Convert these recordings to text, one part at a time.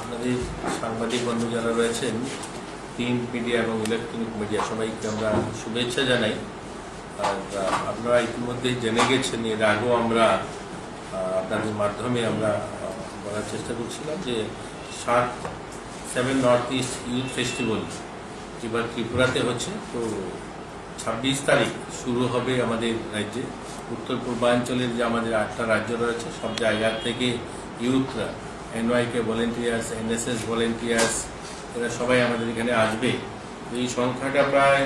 আপনাদের সাংবাদিক বন্ধু যারা রয়েছেন প্রিন্ট মিডিয়া এবং ইলেকট্রনিক মিডিয়া, সবাইকে আমরা শুভেচ্ছা জানাই। আর আপনারা ইতিমধ্যেই জেনে গেছেন, এর আগেও আমরা আপনাদের মাধ্যমে আমরা বলার চেষ্টা করছিলাম যে সাত, seven North East youth festival এবার ত্রিপুরাতে হচ্ছে। তো ছাব্বিশ তারিখ শুরু হবে আমাদের রাজ্যে। উত্তর পূর্বাঞ্চলের যে আমাদের আটটা রাজ্য রয়েছে, সব জায়গা থেকে ইউথরা এনওয়াইকে ভলেন্টিয়ার্স এনএসএস ভলেন্টিয়ার্স এরা সবাই আমাদের এখানে আসবে। এই সংখ্যাটা প্রায়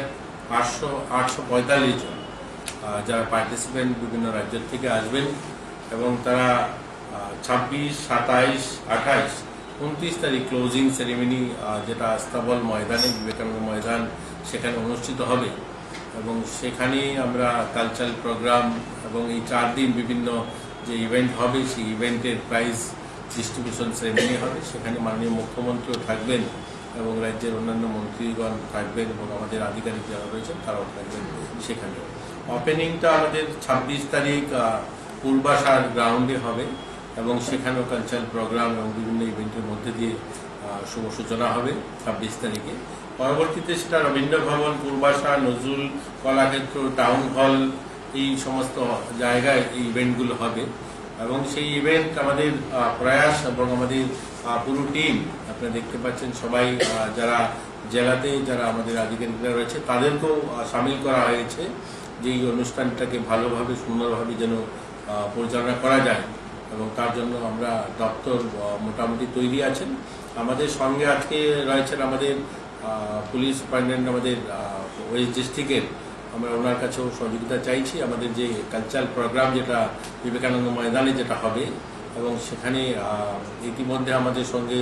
আটশো আটশো পঁয়তাল্লিশ জন যারা পার্টিসিপেন্ট বিভিন্ন রাজ্যের থেকে আসবেন এবং তারা ছাব্বিশ, সাতাইশ, আঠাইশ, উনত্রিশ তারিখ ক্লোজিং সেরিমনি যেটা আস্তাবল ময়দানে, বিবেকানন্দ ময়দান সেখানে অনুষ্ঠিত হবে। এবং সেখানেই আমরা কালচারাল প্রোগ্রাম এবং এই চার দিন বিভিন্ন যে ইভেন্ট হবে, সেই ইভেন্টের প্রাইজ ডিস্ট্রিবিউশন সেরেমনি হবে, সেখানে মাননীয় মুখ্যমন্ত্রীও থাকবেন এবং রাজ্যের অন্যান্য মন্ত্রীগণ থাকবেন এবং আমাদের আধিকারিক যারা রয়েছেন, তারাও থাকবেন সেখানে। ওপেনিংটা আমাদের ছাব্বিশ তারিখ পূর্বাশার গ্রাউন্ডে হবে এবং সেখানেও কালচারাল প্রোগ্রাম এবং বিভিন্ন ইভেন্টের মধ্যে দিয়ে শুভ সূচনা হবে ছাব্বিশ তারিখে। পরবর্তীতে সেটা রবীন্দ্র ভবন, পূর্বাশা, নজরুল কলাক্ষেত্র টাউন হল এই সমস্ত জায়গায় এই ইভেন্টগুলো হবে। এবং সেই ইভেন্ট আমাদের প্রয়াস এবং আমাদের পুরো টিম আপনারা দেখতে পাচ্ছেন সবাই যারা জেলাতে যারা আমাদের আধিকারিকরা রয়েছে, তাদেরকেও সামিল করা হয়েছে যে এই অনুষ্ঠানটাকে ভালোভাবে, সুন্দরভাবে যেন পরিচালনা করা যায় এবং তার জন্য আমরা দপ্তর মোটামুটি তৈরি আছেন। আমাদের সঙ্গে আজকে রয়েছেন আমাদের পুলিশ সুপারিনটেন্ডেন্ট আমাদের ওয়েস্ট ডিস্ট্রিক্টের আমরা ওনার কাছেও সহযোগিতা চাইছি। আমাদের যে কালচারাল প্রোগ্রাম যেটা বিবেকানন্দ ময়দানে যেটা হবে এবং সেখানে ইতিমধ্যে আমাদের সঙ্গে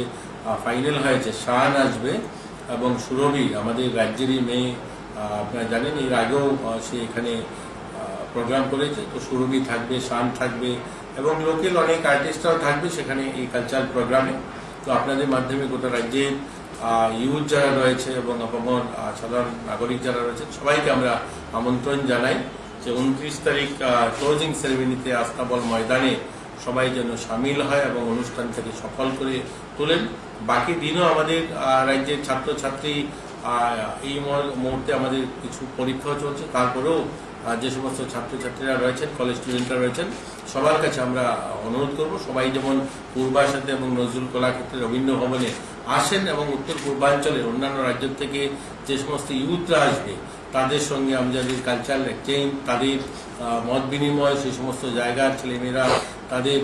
ফাইনাল হয়েছে, শান আসবে এবং সুরভি, আমাদের রাজ্যেরই মেয়ে আপনারা জানেন, এর আগেও সে এখানে প্রোগ্রাম করেছে। তো সুরভি থাকবে, শান থাকবে এবং লোকাল অনেক আর্টিস্টরাও থাকবে সেখানে এই কালচারাল প্রোগ্রামে তো আপনাদের মাধ্যমে গোটা রাজ্যের ইউথ যারা রয়েছে এবং অপমর আহ, সাধারণ নাগরিক যারা রয়েছে সবাইকে আমরা আমন্ত্রণ জানাই যে উনত্রিশ তারিখ ক্লোজিং সেরেমনিতে আস্তাবল ময়দানে সবাই যেন সামিল হয় এবং অনুষ্ঠানটাকে সফল করে তোলেন। বাকি দিনও আমাদের রাজ্যের ছাত্রছাত্রী এই মুহূর- মুহূর্তে আমাদের কিছু পরীক্ষাও চলছে। তারপরেও যে সমস্ত ছাত্রছাত্রীরা রয়েছেন কলেজ স্টুডেন্টরা রয়েছেন সবার কাছে আমরা অনুরোধ করব সবাই যেমন পূর্বাসাতে এবং নজরুল কলাক্ষেত্রে রবীন্দ্র ভবনে আসেন এবং উত্তর পূর্বাঞ্চলের অন্যান্য রাজ্য থেকে যে সমস্ত ইউথরা আসবে, তাদের সঙ্গে আমাদের কালচারাল এক্সচেঞ্জ তাদের মত বিনিময়, সেই সমস্ত জায়গার ছেলেমেয়েরা তাদের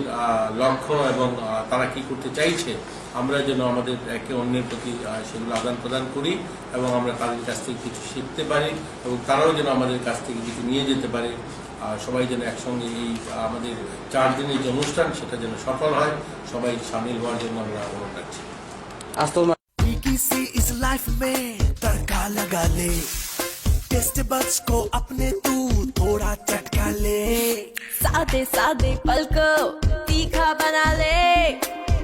লক্ষ্য এবং তারা কি করতে চাইছে, আমরা যেন আমাদের একে অন্যের প্রতি সেগুলো আদান প্রদান করি এবং আমরা তাদের কাছ থেকে কিছু শিখতে পারি এবং তারাও যেন আমাদের কাছ থেকে কিছু নিয়ে যেতে পারে। সবাই যেন একসঙ্গে এই, আমাদের চার দিনের যে অনুষ্ঠান, সেটা যেন সফল হয়। সবাই সামিল হওয়ার জন্য আমরা অনুরোধ রাখছি। आज तो इस लाइफ में तड़का लगा ले। टेस्ट बच को अपने तू थोड़ा चटका ले। सादे सादे पल को तीखा बना ले।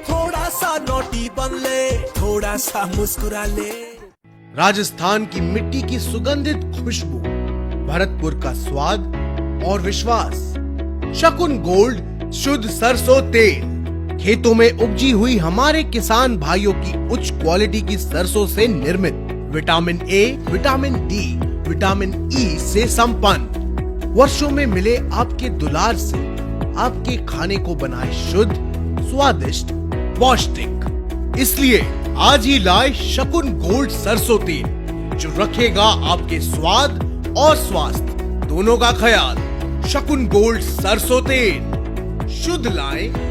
थोड़ा सा नोटी बन ले थोड़ा सा मुस्कुरा ले। राजस्थान की मिट्टी की सुगंधित खुशबू भरतपुर का स्वाद और विश्वास। शकुन गोल्ड शुद्ध सरसों तेल। खेतों में उपजी हुई हमारे किसान भाइयों की उच्च क्वालिटी की सरसों से निर्मित। Vitamin A vitamin D vitamin E से संपन्न। वर्षों में मिले आपके दुलार से आपके खाने को बनाए शुद्ध, स्वादिष्ट, पौष्टिक। इसलिए आज ही लाए शकुन गोल्ड सरसों तेल, जो रखेगा आपके स्वाद और स्वास्थ्य। दोनों का ख्याल, शकुन गोल्ड सरसों तेल। शुद्ध लाएँ